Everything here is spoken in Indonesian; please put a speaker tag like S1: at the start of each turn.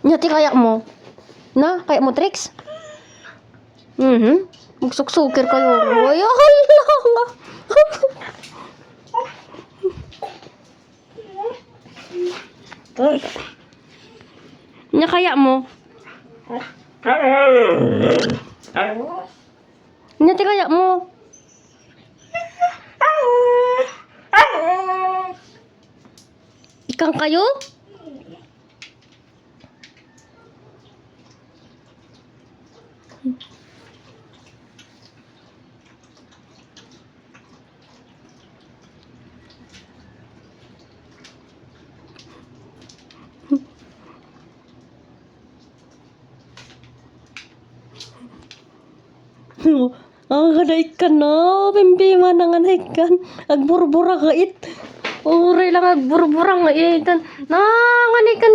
S1: Nya ti kaya mo. Na, kaya mo tricks? Mhm. Magsuksukir kayo. Ay, hala. Nya kaya mo. Nya ti mo. Ikang kayo? Ang hanay ka na, bimbima na nga ikan. Agburbura ka it. Uri lang agburbura nga itan. Na, nga ka